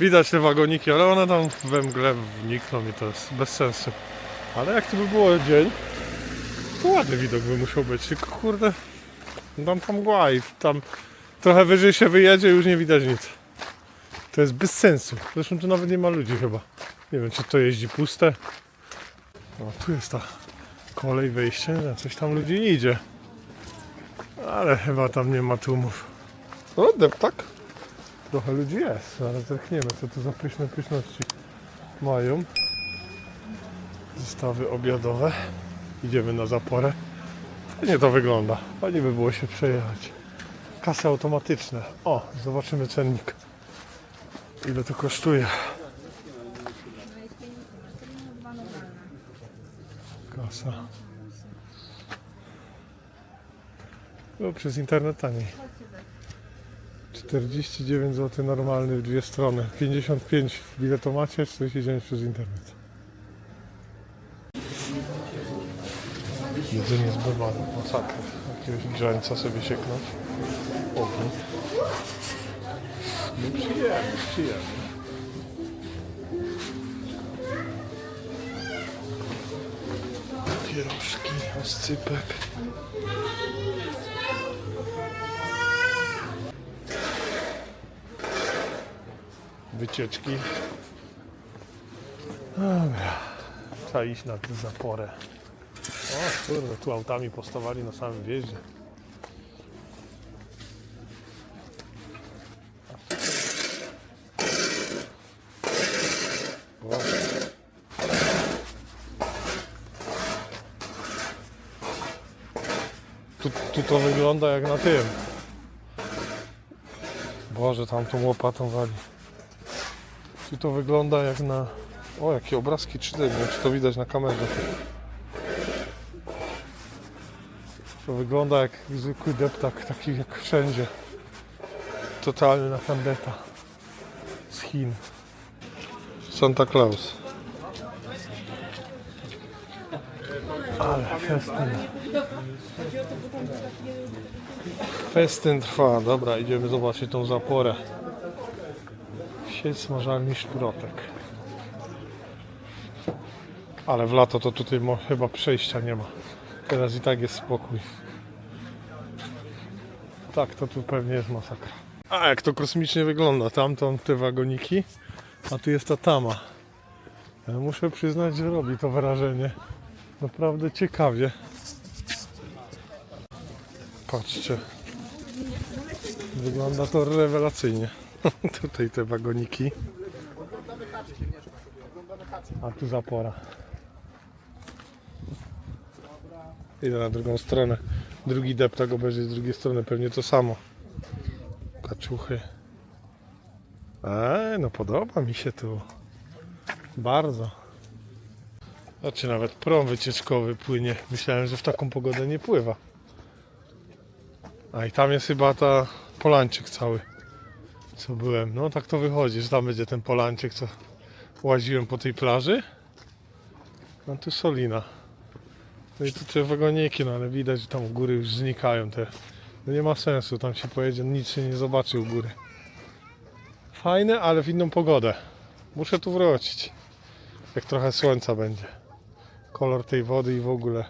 Widać te wagoniki, ale one tam we mgle wnikną i to jest bez sensu. Ale jak to by było dzień, to ładny widok by musiał być. Tylko kurde, tam tam mgła i tam trochę wyżej się wyjedzie już nie widać nic. To jest bez sensu. Zresztą tu nawet nie ma ludzi chyba. Nie wiem, czy to jeździ puste. O, tu jest ta kolej, wejście. No, coś tam ludzi idzie. Ale chyba tam nie ma tłumów. O, deptak. Trochę ludzi jest, ale zerkniemy, co tu za pyszne pyszności mają. Zestawy obiadowe. Idziemy na zaporę. Fajnie to wygląda. Fajnie by było się przejechać. Kasy automatyczne. O, zobaczymy cennik. Ile to kosztuje? Kasa. No, przez internet taniej. 49 zł normalny w dwie strony. 55 w biletomacie, 49 przez internet. Jedzenie z bebanu, masakra. Jakiegoś grzańca sobie sieknąć. Ogień. No przyjemnie, przyjemnie. Pierożki, oscypek. Wycieczki. Dobra. Trzeba iść na tę zaporę. O kurde, tu autami postawali na samym wjeździe. Tu, tu to wygląda jak na tym. Boże, tam tą łopatą wali. Tu to wygląda jak na... O, jakie obrazki 3D, nie wiem czy to widać na kamerze. To wygląda jak zwykły deptak, taki jak wszędzie. Totalny na tandeta. Z Chin. Santa Claus. Ale festyn. Festyn trwa. Dobra, idziemy zobaczyć tą zaporę. Sieć smażalni szprotek. Ale w lato to tutaj chyba przejścia nie ma. Teraz i tak jest spokój. Tak, to tu pewnie jest masakra. A jak to kosmicznie wygląda. Tam są te wagoniki, a tu jest ta tama. Muszę przyznać, że robi to wrażenie. Naprawdę ciekawie. Patrzcie. Wygląda to rewelacyjnie. Tutaj te wagoniki. A tu zapora. Idę na drugą stronę. Drugi deptak obejrzeć z drugiej strony, pewnie to samo. Kaczuchy. Eee, no podoba mi się tu. Bardzo. Znaczy nawet prom wycieczkowy płynie. Myślałem, że w taką pogodę nie pływa. A i tam jest chyba ta polańczyk cały. Co byłem. No tak to wychodzi, że tam będzie ten polańczyk, co łaziłem po tej plaży. No tu Solina. No i tu te wagoniki, no ale widać, że tam u góry już znikają te. No nie ma sensu, tam się pojedzie, nic się nie zobaczy u góry. Fajne, ale w inną pogodę. Muszę tu wrócić. Jak trochę słońca będzie. Kolor tej wody i w ogóle.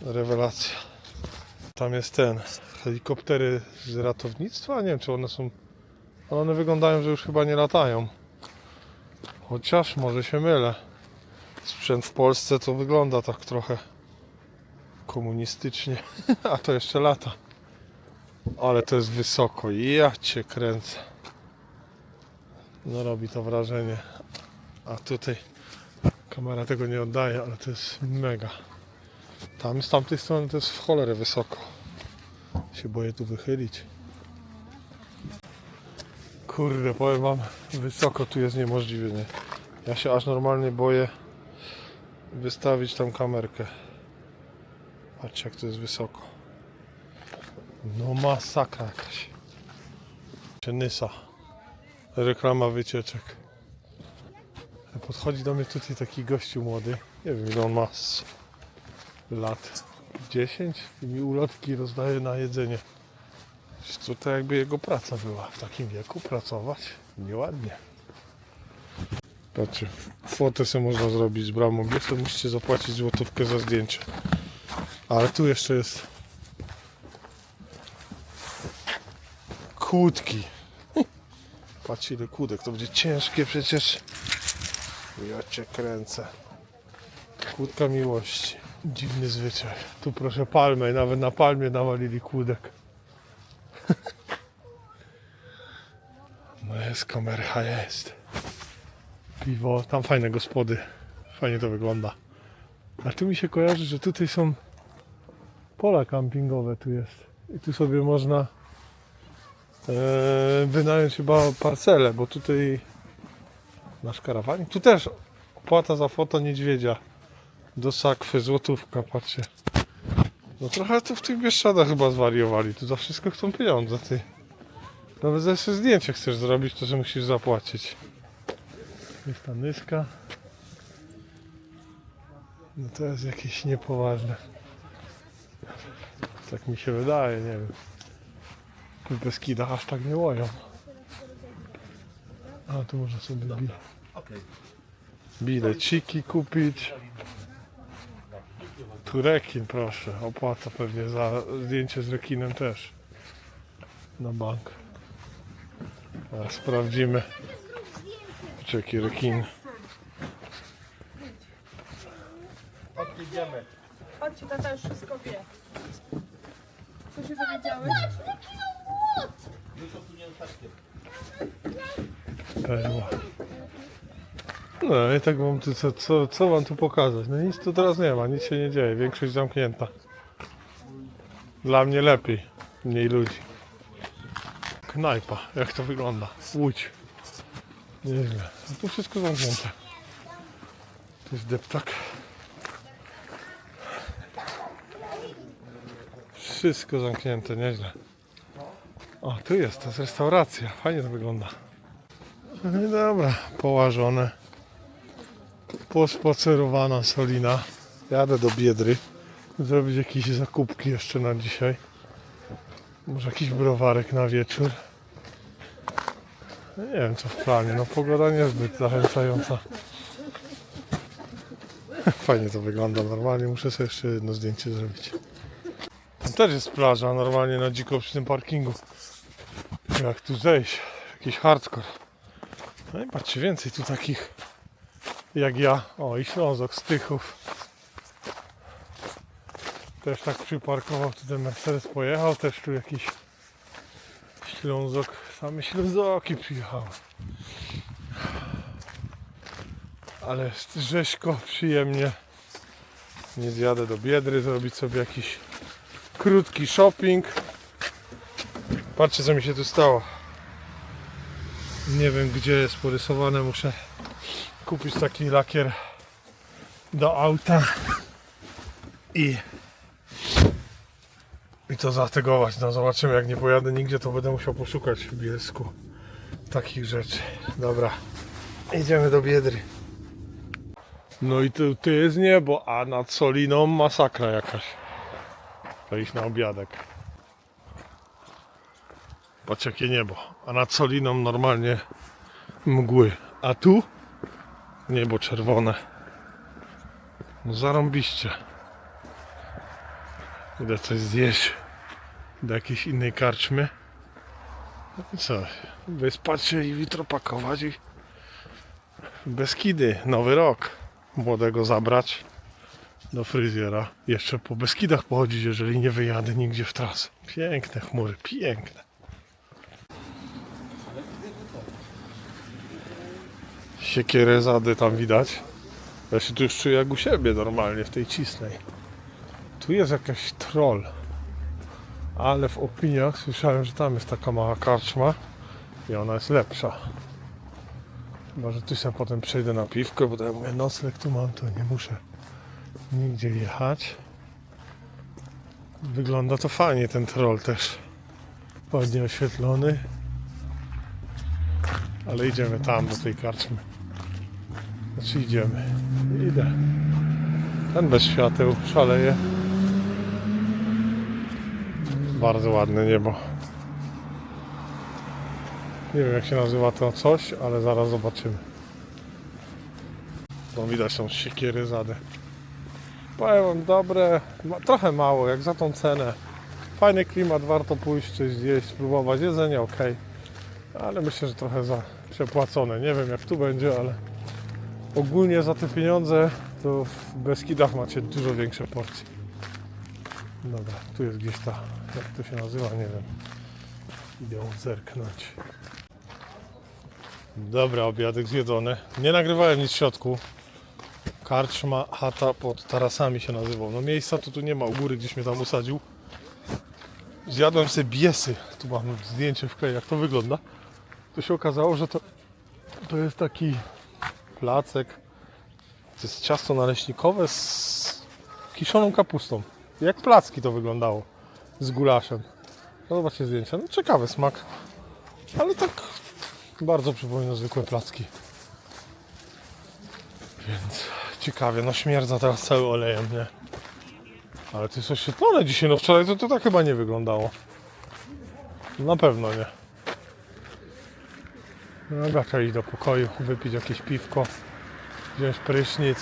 Rewelacja. Tam jest ten. Helikoptery z ratownictwa. Nie wiem, czy one są. ale One wyglądają, że już chyba nie latają. Chociaż może się mylę. Sprzęt w Polsce to wygląda tak trochę komunistycznie. A to jeszcze lata. Ale to jest wysoko. Ja cię kręcę. No robi to wrażenie. A tutaj kamera tego nie oddaje, ale to jest mega. Tam z tamtej strony to jest w cholerę wysoko. Się boję tu wychylić. Kurde, powiem wam, wysoko tu jest niemożliwie, nie? Ja się aż normalnie boję wystawić tam kamerkę. Patrzcie jak to jest wysoko. No masakra jakaś. Nysa. Reklama wycieczek. Podchodzi do mnie tutaj taki gościu młody. Nie wiem ile on ma lat. 10 i mi ulotki rozdaje na jedzenie. Tutaj jakby jego praca była w takim wieku pracować. Nieładnie. Patrzcie, fotę sobie można zrobić z bramą biesą, musicie zapłacić złotówkę za zdjęcie. Ale tu jeszcze jest kłódki. Patrzcie ile kłódek, to będzie ciężkie przecież. Ja cię kręcę. Kłódka miłości. Dziwny zwyczaj. Tu proszę palmę i nawet na palmie nawalili kłódek. No jest kamercha, jest. Piwo, tam fajne gospody. Fajnie to wygląda. A tu mi się kojarzy, że tutaj są pola kampingowe tu jest. I tu sobie można e, wynająć chyba parcelę, bo tutaj nasz karawanik. Tu też opłata za foto niedźwiedzia do sakwy, złotówka, patrzcie. No trochę tu w tych Bieszczadach chyba zwariowali. Tu za wszystko chcą pieniądze, ty. Nawet za jeszcze zdjęcie chcesz zrobić, to że musisz zapłacić. Jest ta nyska. No to jest jakieś niepoważne. Tak mi się wydaje, nie wiem. W Beskidach aż tak nie łoją. A tu można sobie bi- bileciki kupić. Tu rekin, proszę. Opłata pewnie za zdjęcie z rekinem też. Na bank. A sprawdzimy. Czy jaki rekin. Odjedziemy. Chodźcie, tata już wszystko wie. Co się taczkę. Perła. No i tak wam tu, co, co, co wam tu pokazać? No nic tu teraz nie ma, nic się nie dzieje, większość zamknięta. Dla mnie lepiej, mniej ludzi. Knajpa, jak to wygląda? Łódź. Nieźle. No tu wszystko zamknięte. To jest deptak. Wszystko zamknięte, nieźle. O, tu jest, to jest restauracja. Fajnie to wygląda. No i dobra, połażone. Pospacerowana solina. Jadę do Biedry. Zrobić jakieś zakupki jeszcze na dzisiaj. Może jakiś browarek na wieczór. No nie wiem co w planie. No pogoda niezbyt zachęcająca. Fajnie to wygląda. Normalnie muszę sobie jeszcze jedno zdjęcie zrobić. Tam też jest plaża normalnie na dziko przy tym parkingu. Jak tu zejść? Jakiś hardcore. No i patrzcie, więcej tu takich jak ja. O, i Ślązok Tychów. Też tak przyparkował, tu ten Mercedes pojechał, też tu jakiś Ślązok, same Ślązoki przyjechały. Ale jest rzeźko, przyjemnie. Nie zjadę do Biedry, zrobić sobie jakiś krótki shopping. Patrzcie co mi się tu stało. Nie wiem gdzie jest porysowane, muszę kupić taki lakier do auta i i to zategować. No zobaczymy jak nie pojadę nigdzie to będę musiał poszukać w Bielsku takich rzeczy. Dobra, idziemy do Biedry. No i tu, tu jest niebo, a nad Soliną masakra jakaś. To na obiadek. Patrz jakie niebo. A nad Soliną normalnie mgły. A tu niebo czerwone. No zarąbiście. Idę coś zjeść do jakiejś innej karczmy. No co? Wyspać się i jutro pakować i Beskidy, nowy rok. Młodego zabrać do fryzjera. Jeszcze po Beskidach pochodzić, jeżeli nie wyjadę nigdzie w trasę. Piękne chmury, piękne. Siekierę zady tam widać. Ja się tu już czuję jak u siebie normalnie w tej cisnej. Tu jest jakaś troll. Ale w opiniach słyszałem, że tam jest taka mała karczma i ona jest lepsza. Może tu się potem przejdę na piwko, bo ja mówię nocleg tu mam, to nie muszę nigdzie jechać. Wygląda to fajnie ten troll też. Ładnie oświetlony. Ale idziemy tam do tej karczmy. Znaczy idziemy. Idę. Ten bez świateł szaleje. Bardzo ładne niebo. Nie wiem jak się nazywa to coś, ale zaraz zobaczymy. No widać są siekiery zady. Powiem wam, dobre, ma, trochę mało, jak za tą cenę. Fajny klimat, warto pójść, coś zjeść, spróbować. Jedzenie ok, ale myślę, że trochę za przepłacone. Nie wiem jak tu będzie, ale ogólnie za te pieniądze to w Beskidach macie dużo większe porcje. Dobra, tu jest gdzieś ta, jak to się nazywa, nie wiem. Idę zerknąć. Dobra, obiadek zjedzony. Nie nagrywałem nic w środku. Karczma, chata pod tarasami się nazywał. No miejsca to tu nie ma, u góry gdzieś mnie tam usadził. Zjadłem sobie biesy. Tu mam zdjęcie w klej, jak to wygląda. To się okazało, że to, to jest taki placek. To jest ciasto naleśnikowe z kiszoną kapustą. Jak placki to wyglądało. Z gulaszem. No zobaczcie zdjęcia. No ciekawy smak. Ale tak bardzo przypomina zwykłe placki. Więc ciekawie, no śmierdza teraz cały olejem, nie? Ale to jest oświetlone dzisiaj, no wczoraj to, to tak chyba nie wyglądało. Na pewno nie. No dobra, trzeba iść do pokoju, wypić jakieś piwko, wziąć prysznic.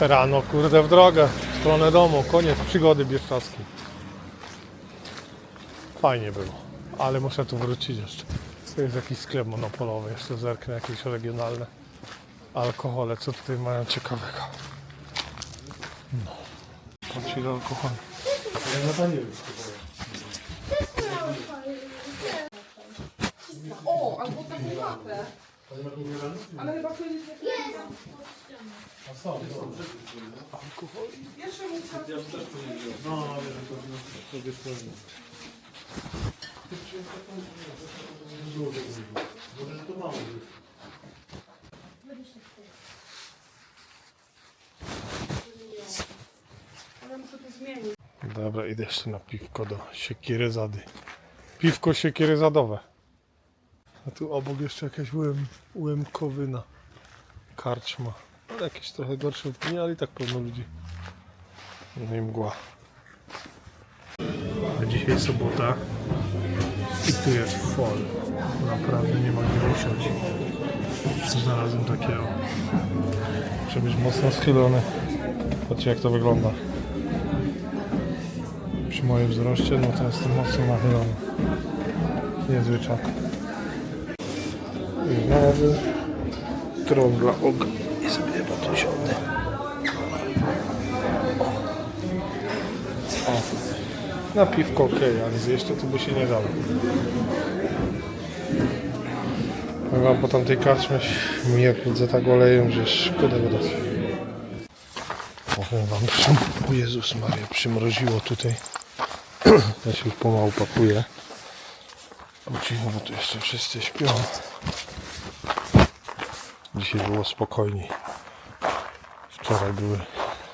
Rano, kurde, w drogę, w stronę domu, koniec przygody bieszczadzkiej. Fajnie było, ale muszę tu wrócić jeszcze. To jest jakiś sklep monopolowy, jeszcze zerknę, jakieś regionalne alkohole, co tutaj mają ciekawego. No. Patrzcie do alkoholu. O, albo taką mapę. Ale chyba kiedyś nie Jeszcze muszę... Ale muszę to zmienić. Dobra, idę jeszcze na piwko do siekiery zady. Piwko siekiery zadowe. A tu obok jeszcze jakaś łym, łymkowyna. Karczma. Ale jakieś trochę gorsze opinie, ale i tak pełno ludzi. No i mgła. A dzisiaj sobota. I tu jest fol. Naprawdę nie ma gdzie usiąść. Znalazłem takiego. Muszę być mocno schylony. Patrzcie jak to wygląda przy moim wzroście, no to jestem mocno nachylony. Niezły znowu tron dla oka. I sobie chyba tu siądę. O. Na piwko ok, ale zjeść to, to by się nie dało. Wam po tamtej karczmie mierdzy tak olejem, że szkoda wydać. Powiem wam, o Jezus Maria, przymroziło tutaj. Ja się już pomału pakuję. Bo cicho, bo tu jeszcze wszyscy śpią. Dzisiaj było spokojniej. Wczoraj były,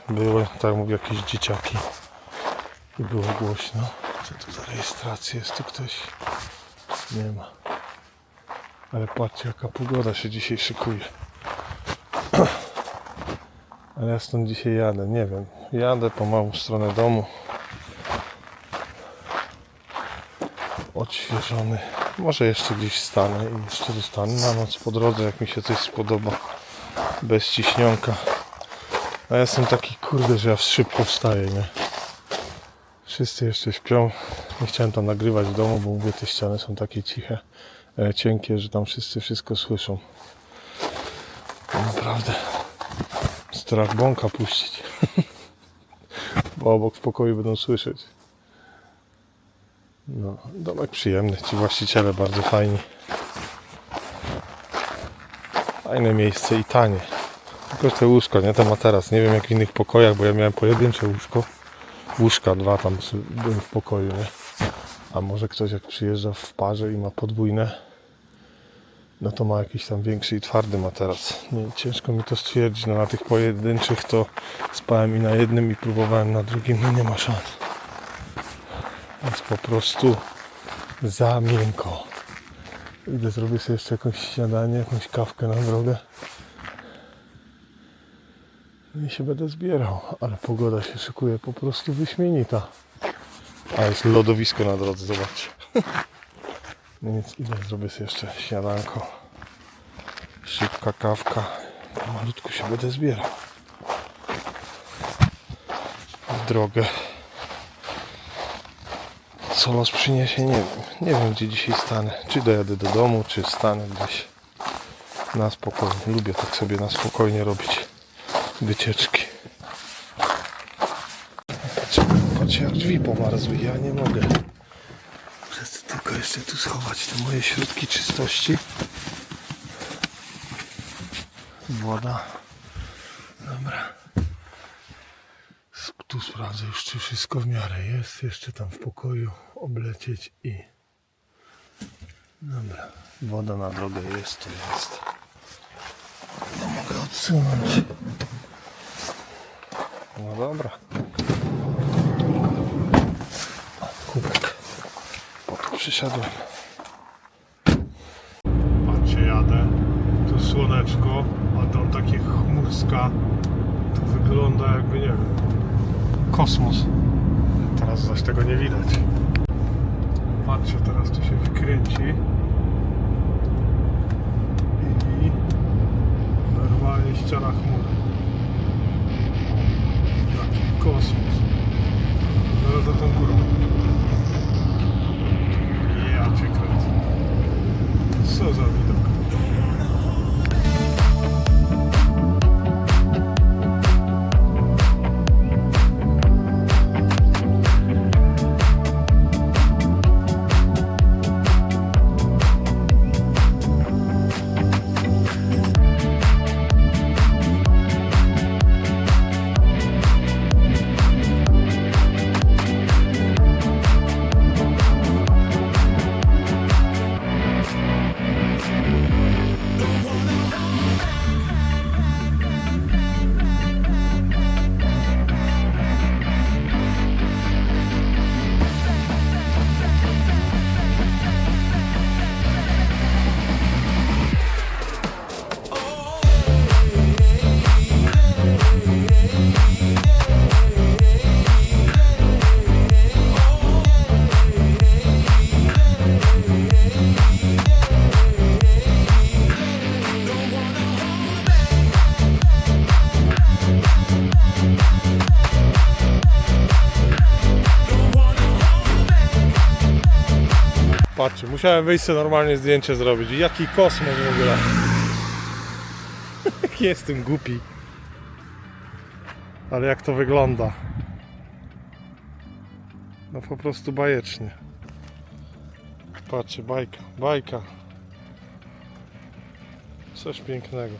były, tak mówię, jakieś dzieciaki. I było głośno. Co to za rejestracja? Jest tu ktoś? Nie ma. Ale patrzcie, jaka pogoda się dzisiaj szykuje. Ale ja stąd dzisiaj jadę, nie wiem. Jadę pomału w stronę domu. odświeżony. Może jeszcze gdzieś stanę i jeszcze zostanę na noc po drodze, jak mi się coś spodoba. Bez ciśnionka. A ja jestem taki kurde, że ja szybko wstaję, nie? Wszyscy jeszcze śpią. Nie chciałem tam nagrywać w domu, bo mówię, te ściany są takie ciche, e, cienkie, że tam wszyscy wszystko słyszą. Naprawdę strach bąka puścić. bo obok w pokoju będą słyszeć. No, domek przyjemny, ci właściciele bardzo fajni. Fajne miejsce i tanie. Tylko te łóżko, nie? Ten materac. Nie wiem jak w innych pokojach, bo ja miałem pojedyncze łóżko. Łóżka dwa tam były w pokoju, nie? A może ktoś jak przyjeżdża w parze i ma podwójne, no to ma jakiś tam większy i twardy materac. Nie, ciężko mi to stwierdzić. No na tych pojedynczych to spałem i na jednym i próbowałem na drugim, no nie ma szans. Jest po prostu za miękko. Idę zrobię sobie jeszcze jakąś śniadanie, jakąś kawkę na drogę. I się będę zbierał, ale pogoda się szykuje po prostu wyśmienita. A jest lodowisko na drodze, zobaczcie. No więc idę, zrobię sobie jeszcze śniadanko. Szybka kawka. Malutko się będę zbierał. W drogę. Co los przyniesie, nie wiem. Nie wiem, gdzie dzisiaj stanę. Czy dojadę do domu, czy stanę gdzieś na spokojnie. Lubię tak sobie na spokojnie robić wycieczki. Patrzcie, jak drzwi pomarzły. Ja nie mogę. Muszę tylko jeszcze tu schować te moje środki czystości. Woda. Dobra. S- Tu sprawdzę już, czy wszystko w miarę jest. Jeszcze tam w pokoju oblecieć i... Dobra. Woda na drogę jest, to jest. No mogę odsunąć. No dobra. Kubek. Po to przyszedłem. Patrzcie, jadę. Tu słoneczko, a tam takie chmurska. To wygląda jakby, nie wiem, kosmos. Teraz zaś tego nie widać. Patrzcie, teraz tu się wykręci. I normalnie ściana chmury. Jaki kosmos. Zaraz za tą górą. Musiałem wyjść sobie normalnie zdjęcie zrobić. Jaki kosmos w ogóle. Jestem głupi. Ale jak to wygląda. No po prostu bajecznie. Patrzcie, bajka, bajka. Coś pięknego.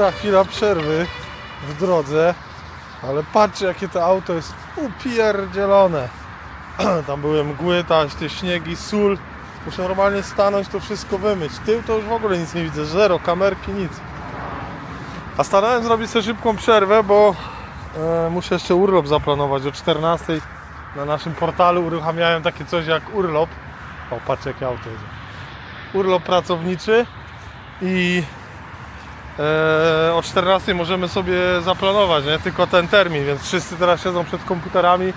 Dobra, chwila przerwy w drodze, ale patrzcie jakie to auto jest upierdzielone. Tam były mgły, taś, te śniegi, sól. Muszę normalnie stanąć, to wszystko wymyć. Tył to już w ogóle nic nie widzę, zero, kamerki, nic. A starałem zrobić sobie szybką przerwę, bo e, muszę jeszcze urlop zaplanować o 14 na naszym portalu uruchamiałem takie coś jak urlop. O, patrz jakie auto jest. Urlop pracowniczy i e, o 14 możemy sobie zaplanować, nie? Tylko ten termin, więc wszyscy teraz siedzą przed komputerami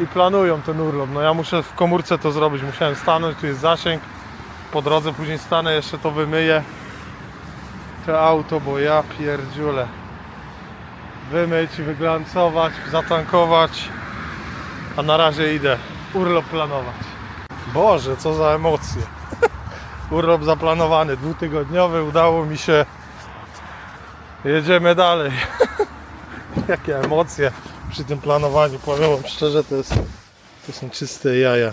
i planują ten urlop. No ja muszę w komórce to zrobić, musiałem stanąć, tu jest zasięg. Po drodze później stanę, jeszcze to wymyję. To auto, bo ja pierdziule. Wymyć, wyglancować, zatankować. A na razie idę urlop planować. Boże, co za emocje. Urlop zaplanowany, dwutygodniowy, udało mi się. Jedziemy dalej. Jakie emocje przy tym planowaniu. Powiem wam szczerze, to, jest, to są czyste jaja.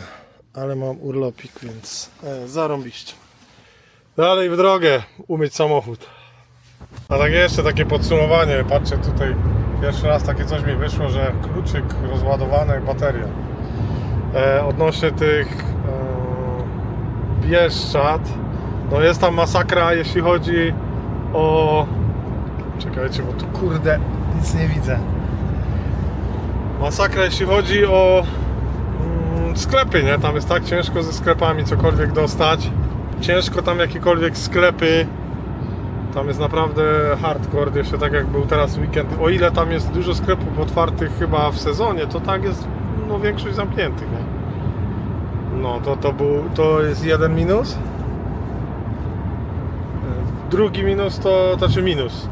Ale mam urlopik, więc e, zarąbiście. Dalej w drogę, umyć samochód. A tak jeszcze takie podsumowanie. Patrzcie tutaj, pierwszy raz takie coś mi wyszło, że kluczyk rozładowany, bateria. E, odnośnie tych e, Bieszczad, no jest tam masakra, jeśli chodzi o... Czekajcie, bo tu kurde nic nie widzę. Masakra, jeśli chodzi o mm, sklepy, nie? Tam jest tak ciężko ze sklepami cokolwiek dostać. Ciężko tam jakiekolwiek sklepy. Tam jest naprawdę hardcore, jeszcze tak jak był teraz weekend. O ile tam jest dużo sklepów otwartych chyba w sezonie, to tak jest no, większość zamkniętych, nie? No to, to, był, to jest jeden minus. Drugi minus to, to znaczy minus.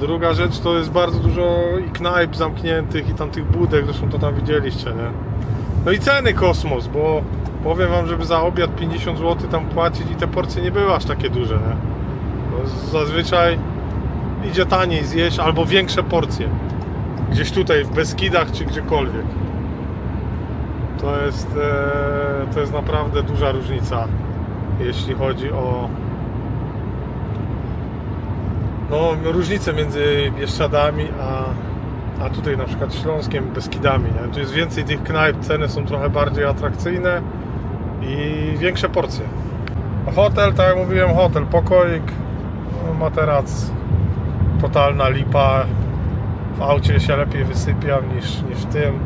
Druga rzecz to jest bardzo dużo i knajp zamkniętych i tam tych budek, zresztą to tam widzieliście, nie? No i ceny kosmos, bo powiem wam, żeby za obiad 50 zł tam płacić i te porcje nie były aż takie duże, nie? No, zazwyczaj idzie taniej zjeść albo większe porcje. Gdzieś tutaj w Beskidach czy gdziekolwiek. To jest, e, to jest naprawdę duża różnica, jeśli chodzi o no, różnice między Bieszczadami a, a tutaj na przykład Śląskiem, Beskidami. Nie? Tu jest więcej tych knajp, ceny są trochę bardziej atrakcyjne i większe porcje. Hotel, tak jak mówiłem, hotel, pokoik, no, materac, totalna lipa. W aucie się lepiej wysypiam niż, niż w tym.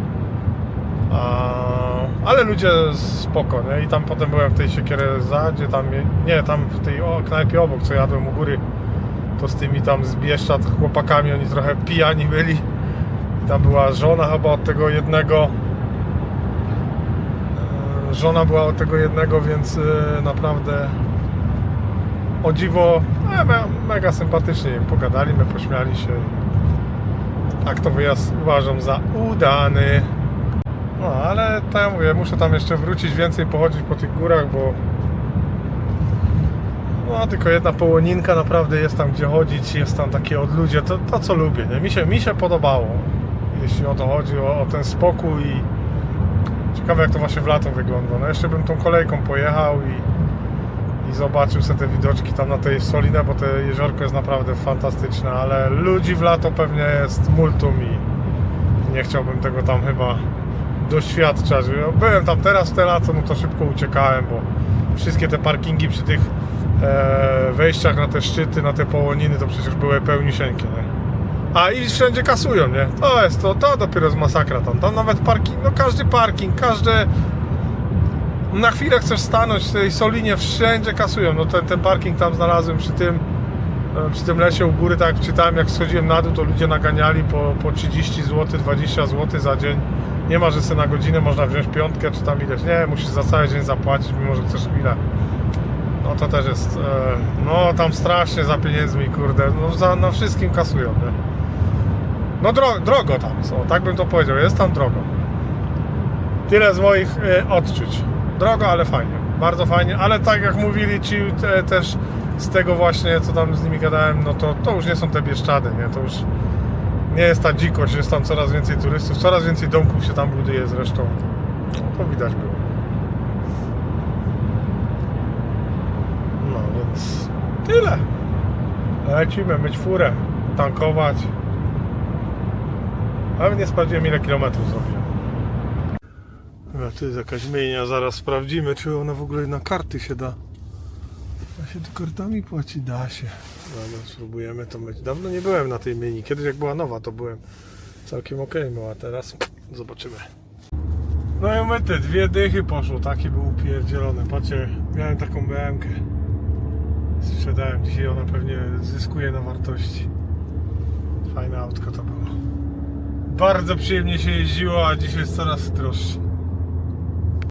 A, ale ludzie spoko, nie? I tam potem byłem w tej Siekierezadzie, tam, nie, tam w tej o, knajpie obok, co jadłem u góry, to z tymi tam z Bieszczad chłopakami, oni trochę pijani byli. I tam była żona chyba od tego jednego. E, Żona była od tego jednego, więc e, naprawdę o dziwo e, me- mega sympatycznie im pogadaliśmy, pośmiali się. Tak to wyjazd uważam za udany. No ale tak jak mówię, muszę tam jeszcze wrócić, więcej pochodzić po tych górach, bo no tylko jedna połoninka naprawdę jest tam gdzie chodzić, jest tam takie odludzie, to, to co lubię, nie? Mi, się, mi się podobało, jeśli o to chodzi, o, o ten spokój i ciekawe jak to właśnie w lato wygląda. No jeszcze bym tą kolejką pojechał i, i zobaczył sobie te widoczki tam na tej Solinę, bo to jeziorko jest naprawdę fantastyczne, ale ludzi w lato pewnie jest multum i nie chciałbym tego tam chyba doświadczać. Byłem tam teraz w te lato, no to szybko uciekałem, bo wszystkie te parkingi przy tych wejściach na te szczyty, na te połoniny, to przecież były pełnisieńkie, nie? A i wszędzie kasują, nie? To jest to, to dopiero jest masakra tam. Tam nawet parking, no każdy parking, każde na chwilę chcesz stanąć w tej Solinie, wszędzie kasują. No ten, ten parking tam znalazłem przy tym e, przy tym lesie u góry, tak czytałem, jak schodziłem na dół, to ludzie naganiali po, po 30 zł, 20 zł za dzień. Nie ma, że sobie na godzinę można wziąć piątkę, czy tam ileś. Nie, musisz za cały dzień zapłacić, mimo że chcesz chwilę. No to też jest, e, no tam strasznie za pieniędzmi, kurde, no za, na wszystkim kasują, nie? No dro, drogo tam o, tak bym to powiedział, jest tam drogo. Tyle z moich e, odczuć. Drogo, ale fajnie, bardzo fajnie, ale tak jak mówili ci te, też z tego właśnie, co tam z nimi gadałem, no to, to już nie są te Bieszczady, nie, to już nie jest ta dzikość, jest tam coraz więcej turystów, coraz więcej domków się tam buduje zresztą, to widać było. No tyle. Lecimy myć furę, tankować. Ale nie sprawdziłem ile kilometrów zrobiłem. Dobra, tu jest jakaś myjnia, zaraz sprawdzimy czy ona w ogóle na karty się da. Da się tu kartami płaci? Da się. Dobra, spróbujemy to myć. Dawno nie byłem na tej myjni. Kiedyś jak była nowa to byłem całkiem ok, a teraz zobaczymy. No i umyte, dwie dychy poszło, taki był upierdzielony. Patrzcie, miałem taką BMkę. Sprzedałem dzisiaj, ona pewnie zyskuje na wartości. Fajne autko to było. Bardzo przyjemnie się jeździło, a dzisiaj jest coraz droższe.